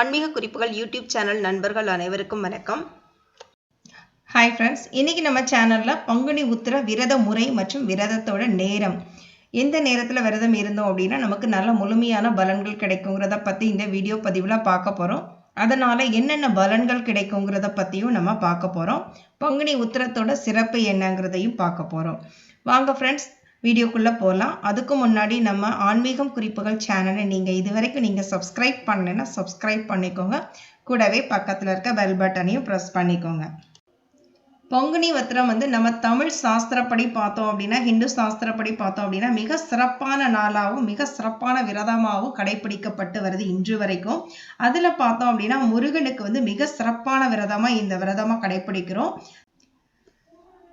ஆன்மீக குறிப்புகள் YouTube channel நண்பர்கள் அனைவருக்கும் வணக்கம். ஹாய் ஃப்ரெண்ட்ஸ் இன்னைக்கு நம்ம சேனலில் பங்குனி உத்திர விரத முறை மற்றும் விரதத்தோட நேரம். எந்த நேரத்தில் விரதம் இருந்தோம் அப்படின்னா நமக்கு நல்ல முழுமையான பலன்கள் கிடைக்குங்கிறத பற்றி இந்த வீடியோ பதிவில் பார்க்க போகிறோம் அதனால் என்னென்ன பலன்கள் கிடைக்குங்கிறத பற்றியும் நம்ம பார்க்க போகிறோம் பங்குனி உத்திரத்தோட சிறப்பு என்னங்கிறதையும் பார்க்க போகிறோம் வாங்க ஃப்ரெண்ட்ஸ் வீடியோக்குள்ளே போகலாம் அதுக்கு முன்னாடி நம்ம ஆன்மீகம் குறிப்புகள் சேனலை நீங்கள் இது வரைக்கும் நீங்கள் சப்ஸ்கிரைப் பண்ணலைன்னா சப்ஸ்கிரைப் பண்ணிக்கோங்க. கூடவே பக்கத்தில் இருக்க பெல் பட்டனையும் ப்ரெஸ் பண்ணிக்கோங்க. பங்குனி உத்திரம் வந்து நம்ம தமிழ் சாஸ்திரப்படி பார்த்தோம் அப்படின்னா ஹிந்து சாஸ்திரப்படி பார்த்தோம் அப்படின்னா மிக சிறப்பான நாளாகவும் மிக சிறப்பான விரதமாகவும் கடைபிடிக்கப்பட்டு வருது இன்று வரைக்கும். அதில் பார்த்தோம் அப்படின்னா முருகனுக்கு வந்து மிக சிறப்பான விரதமாக இந்த விரதமாக கடைபிடிக்கிறோம்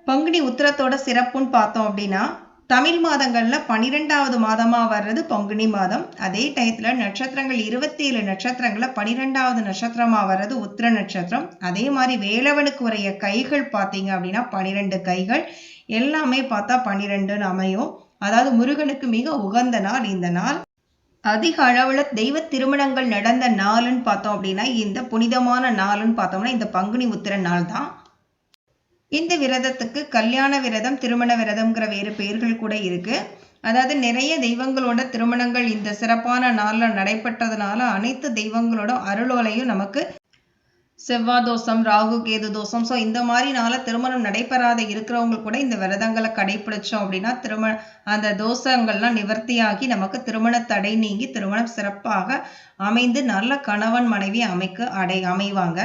பங்குனி உத்திரத்தோட சிறப்புன்னு பார்த்தோம் அப்படின்னா தமிழ் மாதங்களில் பனிரெண்டாவது மாதமாக வர்றது பங்குனி மாதம். அதே டயத்தில் நட்சத்திரங்கள் இருபத்தி ஏழு நட்சத்திரங்களில் பனிரெண்டாவது நட்சத்திரமாக வர்றது உத்திர நட்சத்திரம். அதே மாதிரி வேலவனுக்கு உரைய கைகள் பார்த்தீங்க அப்படின்னா பனிரெண்டு கைகள். எல்லாமே பார்த்தா பனிரெண்டுன்னு அமையும். அதாவது முருகனுக்கு மிக உகந்த நாள் இந்த நாள். அதிக அளவில் தெய்வ திருமணங்கள் நடந்த நாளுன்னு பார்த்தோம் அப்படின்னா இந்த புனிதமான நாளுன்னு பார்த்தோம்னா இந்த பங்குனி உத்திர நாள் தான் இந்த விரதத்துக்கு கல்யாண விரதம் திருமண விரதம்ங்கிற வேறு பெயர்கள் கூட இருக்குது அதாவது நிறைய தெய்வங்களோட திருமணங்கள் இந்த சிறப்பான நாளில் நடைபெற்றதுனால அனைத்து தெய்வங்களோட அருளோலையும் நமக்கு செவ்வாய் தோஷம் ராகு கேது தோஷம். ஸோ இந்த மாதிரி நாள திருமணம் நடைபெறாத இருக்கிறவங்க கூட இந்த விரதங்களை கடைபிடிச்சோம் அப்படின்னா திருமண அந்த தோஷங்கள்லாம் நிவர்த்தியாகி நமக்கு திருமண தடை நீங்கி திருமணம் சிறப்பாக அமைந்து நல்ல கணவன் மனைவி அமைக்க அடை அமைவாங்க.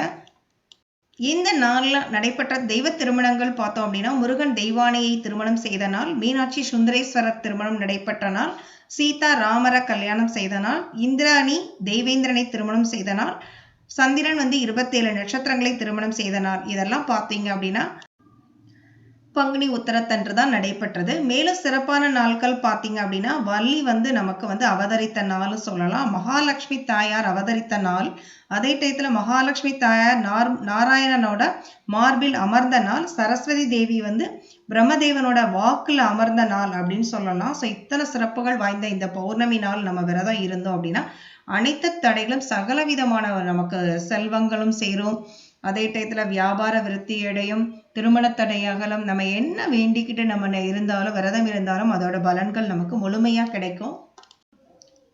இந்த நாளில் நடைபெற்ற தெய்வ திருமணங்கள் பார்த்தோம் அப்படின்னா முருகன் தெய்வானையை திருமணம் செய்த நாள் மீனாட்சி சுந்தரேஸ்வரர் திருமணம் நடைபெற்ற நாள் சீதா ராமர கல்யாணம் செய்த நாள் இந்திராணி தெய்வேந்திரனை திருமணம் செய்த நாள் சந்திரன் வந்து இருபத்தேழு நட்சத்திரங்களை திருமணம் செய்த நாள். இதெல்லாம் பார்த்தீங்க அப்படின்னா பங்குனி உத்தரத்தன்று தான் நடைபெற்றது. மேலும் சிறப்பான நாட்கள் பார்த்தீங்க அப்படின்னா வள்ளி வந்து நமக்கு வந்து அவதரித்த நாள்னு சொல்லலாம். மகாலட்சுமி தாயார் அவதரித்த நாள். அதே டயத்தில் மகாலட்சுமி தாயார் நார் நாராயணனோட மார்பில் அமர்ந்த நாள். சரஸ்வதி தேவி வந்து பிரம்மதேவனோட வாக்கில் அமர்ந்த நாள் அப்படின்னு சொல்லலாம். ஸோ இத்தனை சிறப்புகள் வாய்ந்த இந்த பௌர்ணமி நாள் நம்ம விரதம் இருந்தோம் அப்படின்னா அனைத்து தடைகளும் சகலவிதமான நமக்கு செல்வங்களும் சேரும். அதே டயத்தில் வியாபார விருத்தி எடையும் திருமண தடை அகலம் நம்ம என்ன வேண்டிக்கிட்டு நம்ம இருந்தாலும் விரதம் இருந்தாலும் அதோட பலன்கள் நமக்கு முழுமையாக கிடைக்கும்.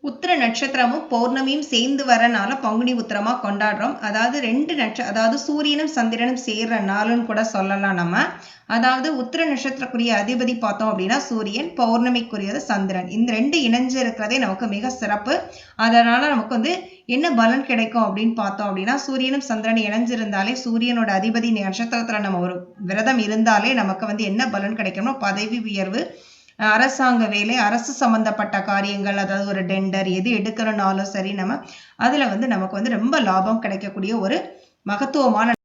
உத்திர நட்சத்திரமும் பௌர்ணமியும் சேர்ந்து வரனால பங்குனி உத்திரமா கொண்டாடுறோம். அதாவது ரெண்டு நட்ச அதாவது சூரியனும் சந்திரனும் சேர்ற நாளுன்னு கூட சொல்லலாம் நம்ம. அதாவது உத்திர நட்சத்திரக்குரிய அதிபதி பார்த்தோம் அப்படின்னா சூரியன் பௌர்ணமிக்குரியது சந்திரன். இந்த ரெண்டு இணைஞ்சு இருக்கிறதே நமக்கு மிக சிறப்பு. அதனால நமக்கு வந்து என்ன பலன் கிடைக்கும் அப்படின்னு பார்த்தோம் அப்படின்னா சூரியனும் சந்திரன் இணைஞ்சிருந்தாலே சூரியனோட அதிபதி நட்சத்திரத்துல நம்ம ஒரு விரதம் இருந்தாலே நமக்கு வந்து என்ன பலன் கிடைக்கணும் பதவி உயர்வு அரசாங்க வேலை அரசு சம்பந்தப்பட்ட காரியங்கள் அதாவது ஒரு டெண்டர் எது எடுக்கிறனாலும் சரி நம்ம அதில் வந்து நமக்கு வந்து ரொம்ப லாபம் கிடைக்கக்கூடிய ஒரு மகத்துவமான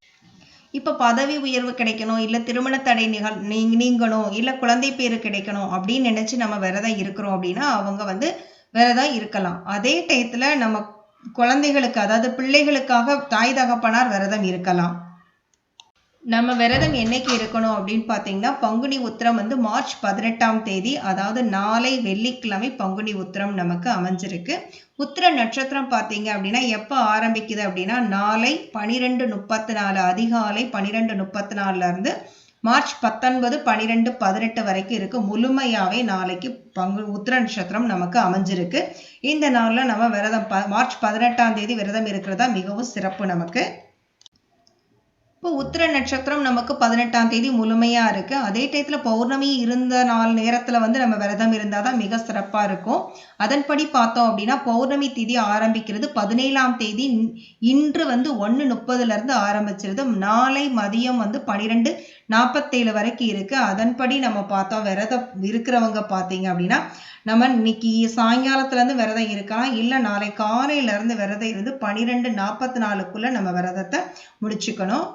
இப்போ பதவி உயர்வு கிடைக்கணும் இல்லை திருமண தடை நிகழ் நீங்கணும் இல்லை குழந்தை பேர் கிடைக்கணும் அப்படின்னு நினச்சி நம்ம விரதம் இருக்கிறோம் அப்படின்னா அவங்க வந்து விரதம் இருக்கலாம். அதே டயத்தில் நம்ம குழந்தைகளுக்கு அதாவது பிள்ளைகளுக்காக தாய் தகப்பனார் விரதம் இருக்கலாம். நம்ம விரதம் என்னைக்கு இருக்கணும் அப்படின்னு பார்த்தீங்கன்னா பங்குனி உத்திரம் வந்து மார்ச் பதினெட்டாம் தேதி அதாவது நாளை வெள்ளிக்கிழமை பங்குனி உத்திரம் நமக்கு அமைஞ்சிருக்கு. உத்திர நட்சத்திரம் பார்த்தீங்க அப்படின்னா எப்போ ஆரம்பிக்குது அப்படின்னா நாளை பனிரெண்டு முப்பத்தி நாலு அதிகாலை பனிரெண்டு முப்பத்தி நாலுலேருந்து மார்ச் பத்தொன்பது பனிரெண்டு பதினெட்டு வரைக்கும் இருக்கு. முழுமையாவே நாளைக்கு பங்கு உத்திர நட்சத்திரம் நமக்கு அமைஞ்சிருக்கு. இந்த நாளில் நம்ம விரதம் ப மார்ச் பதினெட்டாம் தேதி விரதம் இருக்கிறதா மிகவும் சிறப்பு நமக்கு. உத்திர நட்சத்திரம் நமக்கு பதினெட்டாம் தேதி முழுமையாக இருக்குது அதே டயத்தில் பௌர்ணமி இருந்த நாள் நேரத்தில் வந்து நம்ம விரதம் இருந்தால் தான் மிக சிறப்பாக இருக்கும். அதன்படி பார்த்தோம் அப்படின்னா பௌர்ணமி தேதி ஆரம்பிக்கிறது பதினேழாம் தேதி. இன்று வந்து ஒன்று முப்பதுலேருந்து ஆரம்பிச்சிருது. நாளை மதியம் வந்து பனிரெண்டு நாற்பத்தேழு வரைக்கும் இருக்குது அதன்படி நம்ம பார்த்தோம் விரதம் இருக்கிறவங்க பார்த்தீங்க அப்படின்னா நம்ம இன்னைக்கு சாயங்காலத்துலேருந்து விரதம் இருக்கலாம். இல்லை நாளை காலையிலேருந்து விரதம் இருந்து பனிரெண்டு நாற்பத்தி நாலுக்குள்ளே நம்ம விரதத்தை முடிச்சுக்கணும்.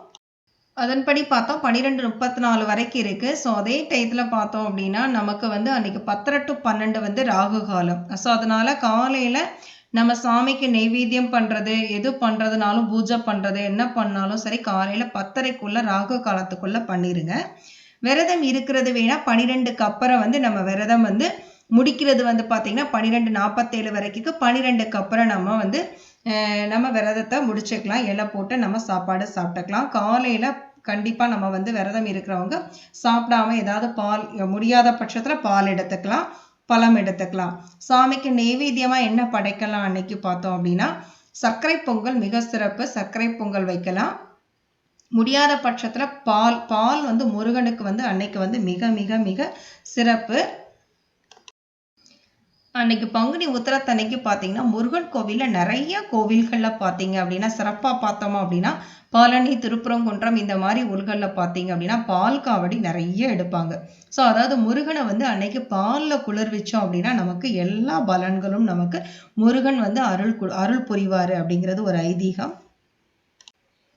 அதன்படி பார்த்தோம் பன்னிரெண்டு முப்பத்தி நாலு வரைக்கும் இருக்குது ஸோ அதே டயத்தில் பார்த்தோம் அப்படின்னா நமக்கு வந்து அன்னைக்கு பத்தரை டு பன்னெண்டு வந்து ராகு காலம். ஸோ அதனால் காலையில் நம்ம சாமிக்கு நெய்வேத்தியம் பண்ணுறது எது பண்ணுறதுனாலும் பூஜை பண்ணுறது என்ன பண்ணாலும் சரி காலையில் பத்தரைக்குள்ளே ராகு காலத்துக்குள்ளே பண்ணிடுங்க விரதம் இருக்கிறது வேணால் பன்னிரெண்டுக்கு அப்புறம் வந்து நம்ம விரதம் வந்து முடிக்கிறது வந்து பார்த்திங்கன்னா பன்னிரெண்டு நாற்பத்தேழு வரைக்கும் பன்னிரெண்டுக்கு அப்புறம் நம்ம வந்து நம்ம விரதத்தை முடிச்சுக்கலாம். இலை போட்டு நம்ம சாப்பாடு சாப்பிட்டுக்கலாம். காலையில் கண்டிப்பாக நம்ம வந்து விரதம் இருக்கிறவங்க சாப்பிடாம ஏதாவது பால் முடியாத பட்சத்தில் பால் எடுத்துக்கலாம் பழம் எடுத்துக்கலாம். சாமிக்கு நெய்வேத்தியமாக என்ன படைக்கலாம் அன்னைக்கு பார்த்தோம் அப்படின்னா சர்க்கரை பொங்கல் மிக சிறப்பு. சர்க்கரை பொங்கல் வைக்கலாம். முடியாத பட்சத்தில் பால் பால் வந்து முருகனுக்கு வந்து அன்னைக்கு வந்து மிக மிக மிக சிறப்பு. அன்னைக்கு பங்குனி உத்திரத்தன்னைக்கு பார்த்தீங்கன்னா முருகன் கோவிலில் நிறைய கோவில்களில் பார்த்தீங்க அப்படின்னா சிறப்பாக பார்த்தோமா அப்படின்னா பழனி திருப்புறங்குன்றம் இந்த மாதிரி ஊர்களில் பார்த்தீங்க அப்படின்னா பால் காவடி நிறைய எடுப்பாங்க. ஸோ அதாவது முருகனை வந்து அன்னைக்கு பாலில் குளிர்விச்சோம் அப்படின்னா நமக்கு எல்லா பலன்களும் நமக்கு முருகன் வந்து அருள் கு- அருள் புரிவார் அப்படிங்கிறது ஒரு ஐதீகம்.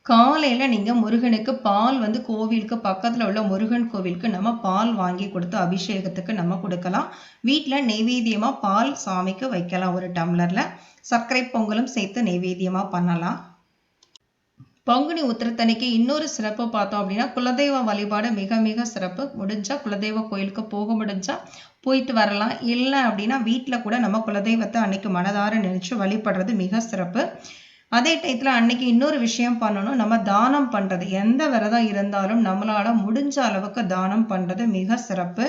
காலையில் நீங்கள் முருகனுக்கு பால் வந்து கோவிலுக்கு பக்கத்தில் உள்ள முருகன் கோவிலுக்கு நம்ம பால் வாங்கி கொடுத்து அபிஷேகத்துக்கு நம்ம கொடுக்கலாம். வீட்டில் நெய்வேத்தியமாக பால் சாமிக்கு வைக்கலாம் ஒரு டம்ளரில். சர்க்கரை பொங்கலும் சேர்த்து நெய்வேத்தியமாக பண்ணலாம். பங்குனி உத்திரத்தன்னைக்கு இன்னொரு சிறப்பு பார்த்தோம் அப்படின்னா குலதெய்வ வழிபாடு மிக மிக சிறப்பு. முடிஞ்சா குலதெய்வ கோயிலுக்கு போக முடிஞ்சா போயிட்டு வரலாம். இல்லை அப்படின்னா வீட்டில் கூட நம்ம குலதெய்வத்தை அன்னைக்கு மனதார நினைச்சு வழிபடுறது மிக சிறப்பு. அதே டயத்தில் அன்னைக்கு இன்னொரு விஷயம் பண்ணணும். நம்ம தானம் பண்ணுறது எந்த விரதம் இருந்தாலும் நம்மளால் முடிஞ்ச அளவுக்கு தானம் பண்ணுறது மிக சிறப்பு.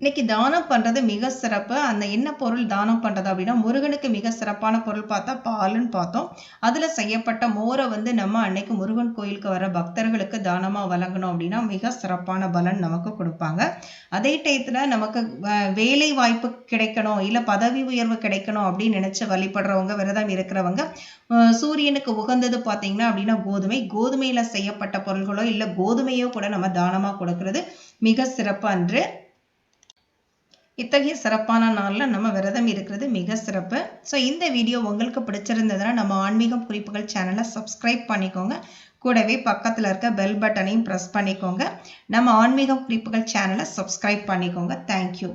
இன்னைக்கு தானம் பண்ணுறது மிக சிறப்பு. அந்த என்ன பொருள் தானம் பண்ணுறது அப்படின்னா முருகனுக்கு மிக சிறப்பான பொருள் பார்த்தா பாலுன்னு பார்த்தோம். அதில் செய்யப்பட்ட மோரை வந்து நம்ம அன்னைக்கு முருகன் கோயிலுக்கு வர பக்தர்களுக்கு தானமாக வழங்கணும் அப்படின்னா மிக சிறப்பான பலன் நமக்கு கொடுப்பாங்க. அதே டயத்தில் நமக்கு வேலை வாய்ப்பு கிடைக்கணும் இல்லை பதவி உயர்வு கிடைக்கணும் அப்படின்னு நினச்சி வழிபடுறவங்க விரதம் இருக்கிறவங்க சூரியனுக்கு உகந்தது பார்த்தீங்கன்னா அப்படின்னா கோதுமை. கோதுமையில் செய்யப்பட்ட பொருள்களோ இல்லை கோதுமையோ கூட நம்ம தானமாக கொடுக்கறது மிக சிறப்பு அன்று. இத்தகைய சிறப்பான நாளில் நம்ம விரதம் இருக்கிறது மிக சிறப்பு. ஸோ இந்த வீடியோ உங்களுக்கு பிடிச்சிருந்ததுன்னா நம்ம ஆன்மீகம் குறிப்புகள் சேனலை சப்ஸ்கிரைப் பண்ணிக்கோங்க. கூடவே பக்கத்தில் இருக்க பெல் பட்டனையும் ப்ரெஸ் பண்ணிக்கோங்க. நம்ம ஆன்மீகம் குறிப்புகள் சேனலை சப்ஸ்கிரைப் பண்ணிக்கோங்க. தேங்க்யூ